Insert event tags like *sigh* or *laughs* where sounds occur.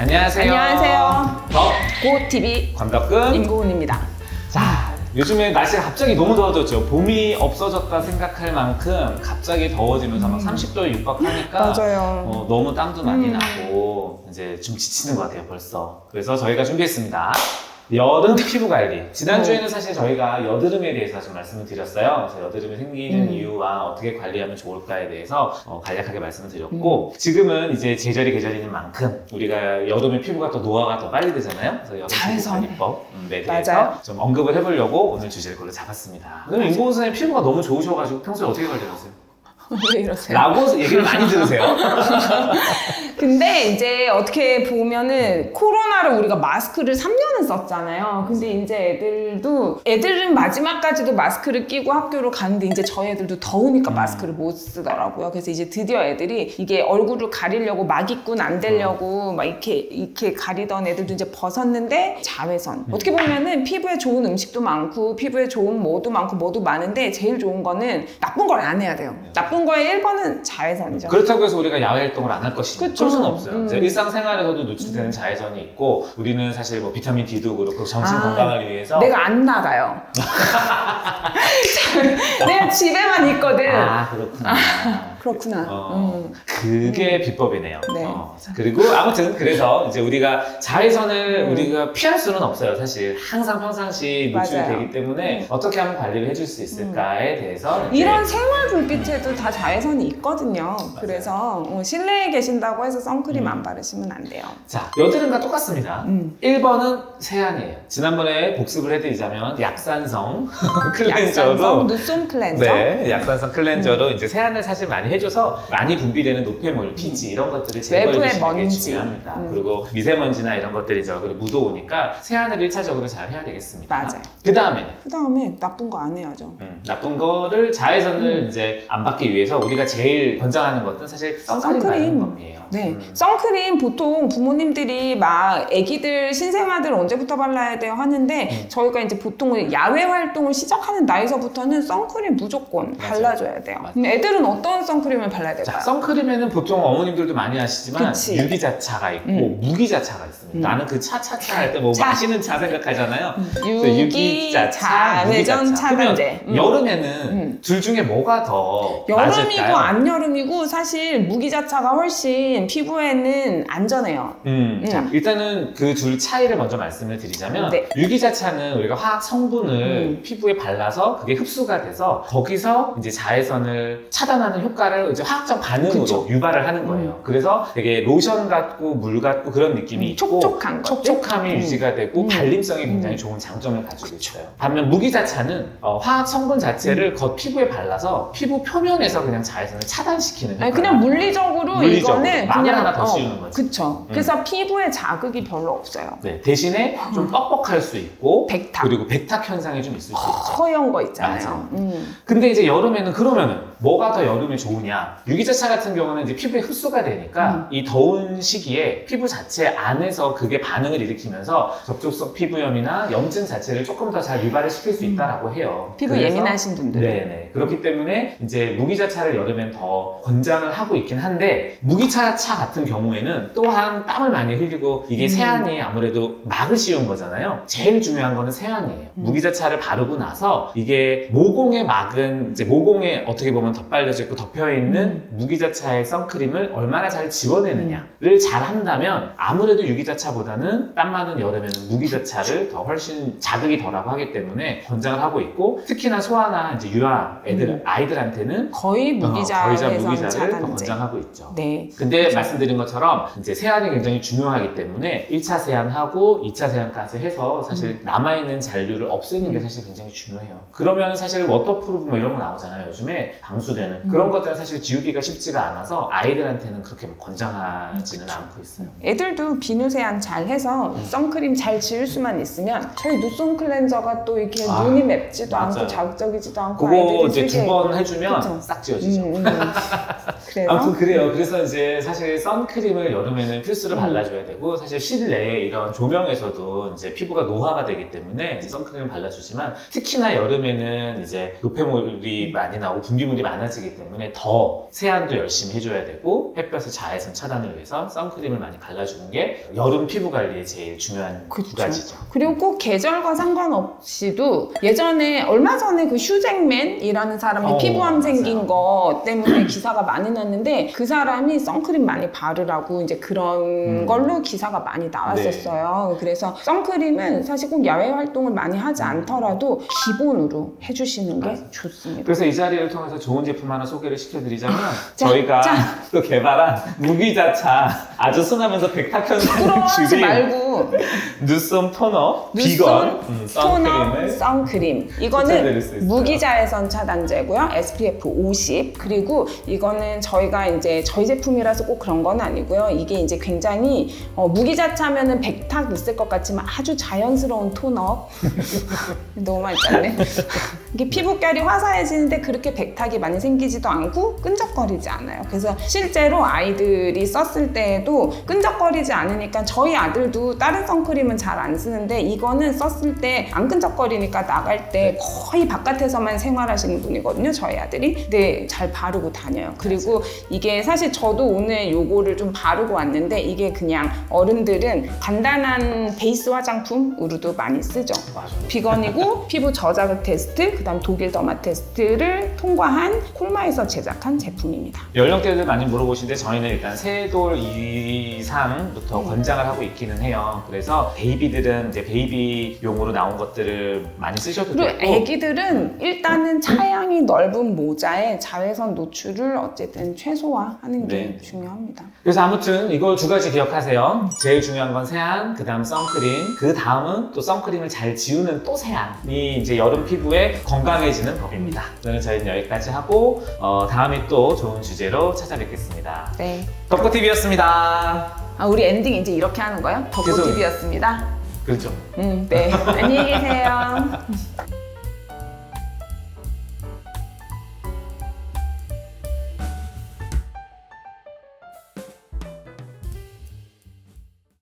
안녕하세요. 안녕하세요. 더 고TV 관덕근. 임고은입니다. 자, 요즘에 날씨가 갑자기 너무 더워졌죠. 봄이 없어졌다 생각할 만큼 갑자기 더워지면서 막 30도에 육박하니까 음. 맞아요. 어, 너무 땀도 많이 음. 나고 이제 좀 지치는 것 같아요 벌써. 그래서 저희가 준비했습니다. 여름 피부 관리. 지난주에는 네. 사실 저희가 여드름에 대해서 좀 말씀을 드렸어요. 그래서 여드름이 생기는 음. 이유와 어떻게 관리하면 좋을까에 대해서 어, 간략하게 말씀을 음. 드렸고 지금은 이제 제절이 계절인 만큼 우리가 여름에 피부가 또 노화가 더 빨리 되잖아요. 그래서 여름 피부 자외선. 관리법에 대해서 맞아요. 좀 언급을 해보려고 오늘 주제를 걸로 잡았습니다. 그럼 인공호 선생님 피부가 너무 좋으셔가지고 평소에 어떻게 관리하세요? *laughs* 왜 이러세요? 라고 얘기를 많이 들으세요. *laughs* 근데 이제 어떻게 보면은 코로나를 우리가 마스크를 3년은 썼잖아요. 근데 이제 애들도 애들은 마지막까지도 마스크를 끼고 학교를 가는데 이제 저희 애들도 더우니까 음. 마스크를 못 쓰더라고요. 그래서 이제 드디어 애들이 이게 얼굴을 가리려고 막입꾼 안 되려고 막 이렇게 이렇게 가리던 애들도 이제 벗었는데 자외선. 어떻게 보면은 피부에 좋은 음식도 많고 피부에 좋은 뭐도 많고 뭐도 많은데 제일 좋은 거는 나쁜 걸 안 해야 돼요. 나쁜 거의 1번은 자외선이죠. 그렇다고 해서 우리가 야외 활동을 안 할 것이냐 그쵸. 그럴 수는 없어요. 음. 이제 일상생활에서도 노출되는 자외선이 있고 우리는 사실 뭐 비타민 D도 그렇고 정신 아, 건강을 위해서 내가 안 나가요. *laughs* 집에만 있거든. 아 그렇구나. *laughs* 그렇구나. 어, 음. 그게 비법이네요. 네. 어, 자, 그리고 아무튼 그래서 이제 우리가 자외선을 음. 우리가 피할 수는 없어요. 사실 항상 평상시 노출이 맞아요. 되기 때문에 음. 어떻게 하면 관리를 해줄 수 있을까에 대해서 이제 이런 생활 불빛에도 다 자외선이 있거든요. 그래서 어, 실내에 계신다고 해서 선크림 음. 안 바르시면 안 돼요. 자, 여드름과 똑같습니다. 음. 1번은 세안이에요. 지난번에 복습을 해드리자면 약산성 *laughs* 클렌저로 약산성 누송 클렌저. 네, 약산성 클렌저로 이제 세안을 사실 많이 해줘서 많이 분비되는 노폐물, 피지 이런 것들을 제거해 주시는 게 먼지. 중요합니다. 음. 그리고 미세먼지나 이런 것들이 저 묻어오니까 세안을 1차적으로 잘 해야 되겠습니다. 맞아요. 그 다음에 그 다음에 나쁜 거 안 해야죠. 음, 나쁜 거를 자외선을 음. 이제 안 받기 위해서 우리가 제일 권장하는 것은 사실 선크림 선크림. 바르는. 네. 음. 선크림 보통 부모님들이 막 애기들 신생아들 언제부터 발라야 돼요 하는데 음. 저희가 이제 보통 야외 활동을 시작하는 나이서부터는 선크림 무조건 맞아요. 발라줘야 돼요. 맞아요. 애들은 어떤 선크림을 발라야 자, 될까요? 선크림에는 보통 어머님들도 많이 아시지만 그치. 유기자차가 있고 음. 무기자차가 있습니다. 음. 나는 그 차차차 할 때뭐 차. 마시는 차 생각하잖아요. 그래서 유기자, 외전 차단제. 그러면 여름에는 음. 둘 중에 뭐가 더 여름이고 맞을까요? 안 여름이고 사실 무기자차가 훨씬 피부에는 안전해요. 음, 음. 자, 일단은 그 둘 차이를 먼저 말씀을 드리자면 네. 유기자차는 우리가 화학 성분을 음. 피부에 발라서 그게 흡수가 돼서 거기서 이제 자외선을 차단하는 효과를 이제 화학적 반응으로 그쵸. 유발을 하는 거예요. 그래서 되게 로션 같고 물 같고 그런 느낌이 음, 있고 촉촉한? 촉촉함이 음. 유지가 되고 음. 발림성이 굉장히 음. 좋은 장점을 가지고 있어요. 반면 무기 자차는 어, 화학 성분 자체를 겉 피부에 발라서 피부 표면에서 그냥 자외선을 차단시키는 아니, 그냥 물리적으로, 물리적으로 이거는 그냥 하나 더 씌우는 거지. 그쵸. 음. 그래서 피부에 자극이 별로 없어요. 네, 대신에 좀 뻑뻑할 수 있고 백탁. 그리고 백탁 현상이 좀 있을 수 있죠. 허연 거 있잖아요. 맞아. 음. 근데 이제 여름에는 그러면은 뭐가 더 여름에 좋으냐? 유기자차 같은 경우는 이제 피부에 흡수가 되니까 음. 이 더운 시기에 피부 자체 안에서 그게 반응을 일으키면서 접촉성 피부염이나 염증 자체를 조금 더 잘 유발을 시킬 수 있다라고 해요. 음. 피부 그래서 예민하신 분들. 네네. 그렇기 때문에 이제 무기자차를 여름엔 더 권장을 하고 있긴 한데 무기자차 같은 경우에는 또한 땀을 많이 흘리고 이게 음. 세안이 아무래도 막을 씌운 거잖아요. 제일 중요한 거는 세안이에요. 음. 무기자차를 바르고 나서 이게 모공에 막은 이제 모공에 어떻게 보면 덧발려져 있고 덮여 있는 음. 무기자차의 선크림을 얼마나 잘 지워내느냐를 잘 한다면 아무래도 유기자차보다는 땀 많은 여름에는 무기자차를 더 훨씬 자극이 덜하고 하기 때문에 권장을 하고 있고 특히나 소아나 이제 유아 애들 음. 아이들한테는 거의 어, 거의 다 무기자외선 무기자를 더. 권장하고 있죠. 네. 근데 말씀드린 것처럼 이제 세안이 굉장히 중요하기 때문에 1차 세안하고 2차 세안까지 해서 사실 음. 남아 있는 잔류를 없애는 게 사실 굉장히 중요해요. 그러면 사실 워터프루프 뭐 이런 거 나오잖아요. 요즘에 방수되는 음. 그런 것들은 사실 지우기가 쉽지가 않아서 아이들한테는 그렇게 뭐 권장하지는 않고 있어요. 애들도 비누 세안 잘 해서 음. 선크림 잘 지울 수만 있으면 저희 누송 클렌저가 또 이렇게 아, 눈이 맵지도 맞아요. 않고 자극적이지도 않고 그거 이제 두 번 해주면 그쵸. 싹 지워지죠. 음, 음. *laughs* 그래서 아무튼 그래요. 그래서 이제 사실 선크림을 여름에는 필수로 음. 발라줘야 되고 사실 실내 이런 조명에서도 이제 피부가 노화가 되기 때문에 선크림을 발라주지만 특히나 여름에는 이제 노폐물 이 많이 나오고 분비물이 많아지기 때문에 더 세안도 열심히 해줘야 되고 햇볕의 자외선 차단을 위해서 선크림을 많이 발라주는 게 여름 피부 관리에 제일 중요한 두. 가지죠. 그리고 꼭 계절과 상관없이도 예전에 얼마 전에 그 슈잭맨이라는 사람이 어, 피부암 생긴. 거 때문에 기사가 많이 났는데 그 사람이 선크림 많이 바르라고 이제 그런 음. 네. 걸로 기사가 많이 나왔었어요. 그래서 선크림은 사실 꼭 야외 활동을 많이 하지 않더라도 기본으로 해주시는 게 맞아요. 좋습니다. 그래서 이 자리를 통해서 좋은 제품 하나 소개를 시켜드리자면 자, 저희가 자. 또 개발한 무기자차 아주 순하면서 백탁현상을 부끄러워하지 *laughs* 줄인 말고. 토너 누슨 비건 음, 토너 선크림을 선크림. 추천드릴 이거는 있어요. 무기자외선 차단제고요. SPF 50 그리고 이거는 저희가 이제 저희 제품이라서 꼭 그런 건 아니고요. 이게 이제 굉장히 어, 무기자 차면은 백탁 있을 것 같지만 아주 자연스러운 토너. *laughs* 너무 많이 짰네. *laughs* 이게 피부결이 화사해지는데 그렇게 백탁이 많이 생기지도 않고 끈적거리지 않아요. 그래서 실제로 아이들이 썼을 때에도 끈적거리지 않으니까 저희 아들도 다른 선크림은 잘 안 쓰는데 이거는 썼을 때 안 끈적거리니까 나갈 때 거의 바깥에서만 생활하시는 분이거든요. 저희 아들이. 근데 잘 바르고 다녀요. 그리고 이게 사실 저도 오늘 요거를 좀 바르고 왔는데 이게 그냥 어른들은 간단한 베이스 화장품으로도 많이 쓰죠. 비건이고 *laughs* 피부 저자극 테스트, 그다음 독일 더마 테스트를 통과한 콜마에서 제작한 제품입니다. 연령대들 많이 물어보시는데 저희는 일단 세돌 이상부터 권장을 하고 있기는 해요. 그래서 베이비들은 이제 베이비용으로 나온 것들을 많이 쓰셔도 그리고 되고 아기들은 일단은 차양이 넓은 모자에 자외선 노출을 어쨌든 최소화하는 게 네. 중요합니다. 그래서 아무튼 이걸 두 가지 기억하세요. 제일 중요한 건 세안, 그 다음 선크림, 그 다음은 또 선크림을 잘 지우는 또 세안이 이제 여름 피부에 건강해지는 법입니다. 오늘 저희는 여기까지 하고 어, 다음에 또 좋은 주제로 찾아뵙겠습니다. 네. 덕구TV였습니다. 아, 우리 엔딩 이제 이렇게 하는 거예요? 계속. 덕구TV였습니다. 그렇죠. 음, 네. 안녕히 계세요.